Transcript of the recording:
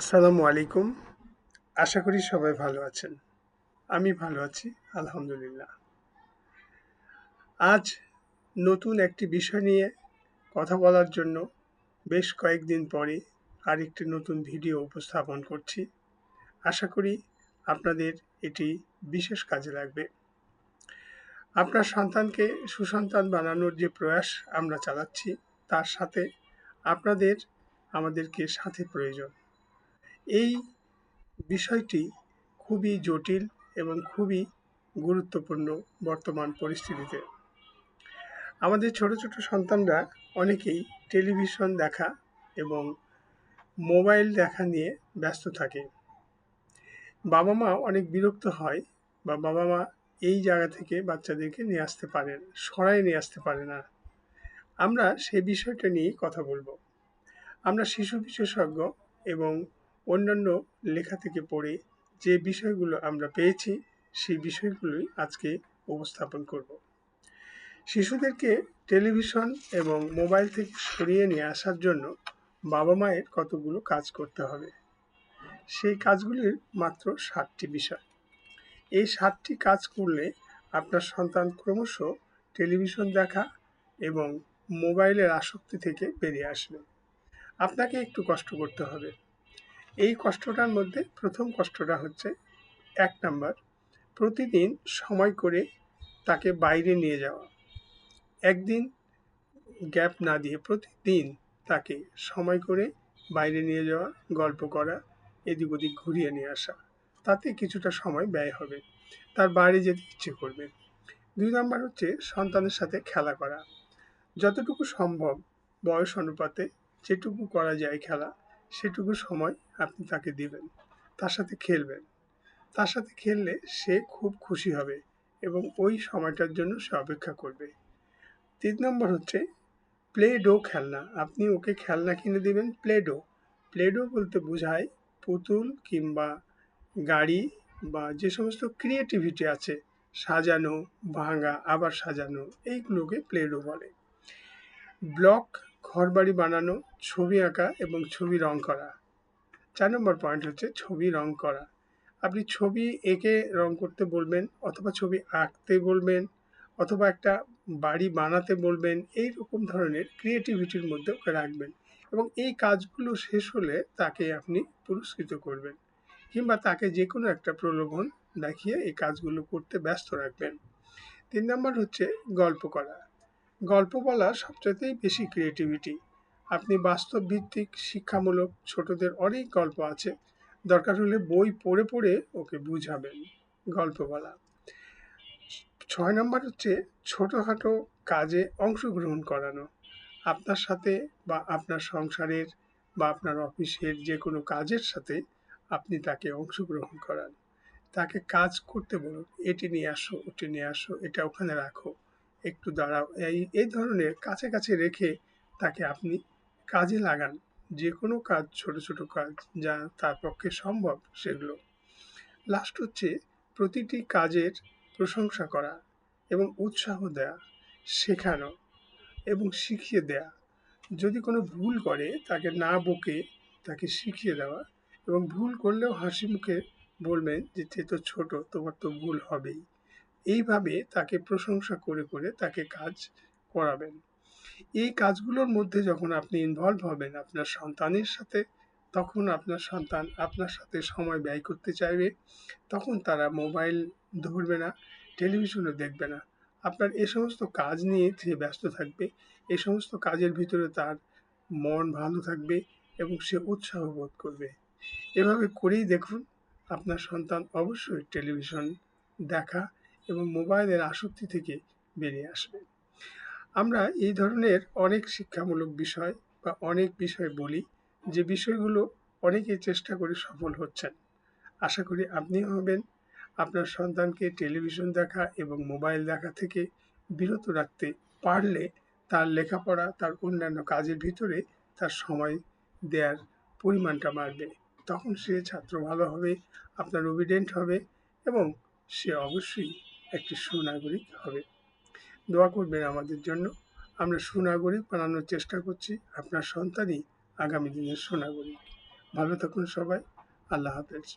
আসসালামু আলাইকুম। আশা করি সবাই ভালো আছেন। আমি ভালো আছি, আলহামদুলিল্লাহ। আজ নতুন একটি বিষয় নিয়ে কথা বলার জন্য বেশ কয়েকদিন পরে আরেকটি নতুন ভিডিও উপস্থাপন করছি। আশা করি আপনাদের এটি বিশেষ কাজে লাগবে। আপনার সন্তানকে সুসন্তান বানানোর যে প্রয়াস আমরা চালাচ্ছি, তার সাথে আপনাদের, আমাদেরকে সাথে প্রয়োজন। এই বিষয়টি খুবই জটিল এবং খুবই গুরুত্বপূর্ণ বর্তমান পরিস্থিতিতে। আমাদের ছোট ছোট সন্তানরা অনেকেই টেলিভিশন দেখা এবং মোবাইল দেখা নিয়ে ব্যস্ত থাকে। বাবা মা অনেক বিরক্ত হয় বা বাবা মা এই জায়গা থেকে বাচ্চাদেরকে নিয়ে আসতে পারেন সরাই নিয়ে আসতে পারে না। আমরা সেই বিষয়টা নিয়েই কথা বলব। আমরা শিশু বিশেষজ্ঞ এবং অন্যান্য লেখা থেকে পড়ে যে বিষয়গুলো আমরা পেয়েছি, সেই বিষয়গুলোই আজকে উপস্থাপন করব। শিশুদেরকে টেলিভিশন এবং মোবাইল থেকে সরিয়ে নিয়ে আসার জন্য বাবা মায়ের কতগুলো কাজ করতে হবে? সেই কাজগুলির মাত্র সাতটি বিষয়। এই সাতটি কাজ করলে আপনার সন্তান ক্রমশ টেলিভিশন দেখা এবং মোবাইলের আসক্তি থেকে বেরিয়ে আসবে। আপনাকে একটু কষ্ট করতে হবে। এই কষ্টটার মধ্যে প্রথম কষ্টটা হচ্ছে এক নাম্বার, প্রতিদিন সময় করে তাকে বাইরে নিয়ে যাওয়া। একদিন গ্যাপ না দিয়ে প্রতিদিন তাকে সময় করে বাইরে নিয়ে যাওয়া, গল্প করা, এদিক ওদিক ঘুরিয়ে নিয়ে আসা। তাতে কিছুটা সময় ব্যয় হবে। তার বাইরে যেতে ইচ্ছে করবে। দুই নম্বর হচ্ছে সন্তানের সাথে খেলা করা। যতটুকু সম্ভব বয়স অনুপাতে যেটুকু করা যায় খেলা সেটুকু সময় আপনি তাকে দিবেন, তার সাথে খেলবেন। তার সাথে খেললে সে খুব খুশি হবে এবং ওই সময়টার জন্য সে অপেক্ষা করবে। তিন নম্বর হচ্ছে প্লে ডো খেলনা। আপনি ওকে খেলনা কিনে দিবেন প্লে ডো প্লে ডো বলতে বোঝায় পুতুল কিংবা গাড়ি বা যে সমস্ত ক্রিয়েটিভিটি আছে, সাজানো, ভাঙা, আবার সাজানো, এইগুলোকে প্লে ডো বলে। ব্লক ঘরবাড়ি বানানো, ছবি আঁকা এবং ছবি রং করা। চার নম্বর পয়েন্ট হচ্ছে ছবি রং করা। আপনি ছবি এঁকে রং করতে বলবেন অথবা ছবি আঁকতে বলবেন অথবা একটা বাড়ি বানাতে বলবেন এই রকম ধরনের ক্রিয়েটিভিটির মধ্যে ওকে রাখবেন এবং এই কাজগুলো শেষ হলে তাকে আপনি পুরস্কৃত করবেন কিংবা তাকে যে কোনো একটা প্রলোভন দেখিয়ে এই কাজগুলো করতে ব্যস্ত রাখবেন। তিন নম্বর হচ্ছে গল্প করা। গল্প বলা সবচেয়েতেই বেশি ক্রিয়েটিভিটি আপনি বাস্তব ভিত্তিক শিক্ষামূলক ছোটদের অনেক গল্প আছে। দরকার হলে বই পড়ে পড়ে ওকে বুঝাবেন গল্প বলা। ছয় নম্বর হচ্ছে ছোটোখাটো কাজে অংশগ্রহণ করানো। আপনার সাথে বা আপনার সংসারের বা আপনার অফিসের যে কোনো কাজের সাথে আপনি তাকে অংশগ্রহণ করান। তাকে কাজ করতে বলুন, এটি নিয়ে আসো, ওটি নিয়ে আসো, এটা ওখানে রাখো। একটু দাঁড়াও। এই এই ধরনের কাছে রেখে তাকে আপনি কাজে লাগান। যে কোনো কাজ, ছোট ছোট কাজ যা তার পক্ষে সম্ভব সেগুলো। লাস্ট হচ্ছে প্রতিটি কাজের প্রশংসা করা এবং উৎসাহ দেয়া, শেখানো এবং শিখিয়ে দেয়া। যদি কোনো ভুল করে, তাকে না বকে, তাকে শিখিয়ে দেওয়া এবং ভুল করলেও হাসি মুখে বলবেন যে তো ছোট, তোমার তো ভুল হবেই। এইভাবে তাকে প্রশংসা করে করে তাকে কাজ করাবেন। এই কাজগুলোর মধ্যে যখন আপনি ইনভলভ হবেন আপনার সন্তানের সাথে, তখন আপনার সন্তান আপনার সাথে সময় ব্যয় করতে চাইবে। তখন তারা মোবাইল ধরবে না টেলিভিশনও দেখবে না। আপনার এ সমস্ত কাজ নিয়ে সে ব্যস্ত থাকবে। এ সমস্ত কাজের ভিতরে তার মন ভালো থাকবে এবং সে উৎসাহ বোধ করবে। এভাবে করেই দেখুন, আপনার সন্তান অবশ্যই টেলিভিশন দেখা এবং মোবাইলের আসক্তি থেকে বেরিয়ে আসবে। আমরা এই ধরনের অনেক শিক্ষামূলক বিষয় বা অনেক বিষয় বলি, যে বিষয়গুলো অনেকে চেষ্টা করে সফল হচ্ছেন। আশা করি আপনিও হবেন। আপনার সন্তানকে টেলিভিশন দেখা এবং মোবাইল দেখা থেকে বিরত রাখতে পারলে তার লেখাপড়া, তার অন্যান্য কাজের ভিতরে তার সময় দেওয়ার পরিমাণটা বাড়বে। তখন সে ছাত্র ভালো হবে, আপনার ওবিডেন্ট হবে এবং সে অবশ্যই একটি সুনাগরিক হবে। দোয়া করবেন আমাদের জন্য। আমরা সুনাগরিক বানানোর চেষ্টা করছি। আপনার সন্তানই আগামী দিনের সুনাগরিক। ভালো থাকুন সবাই। আল্লাহ হাফেজ।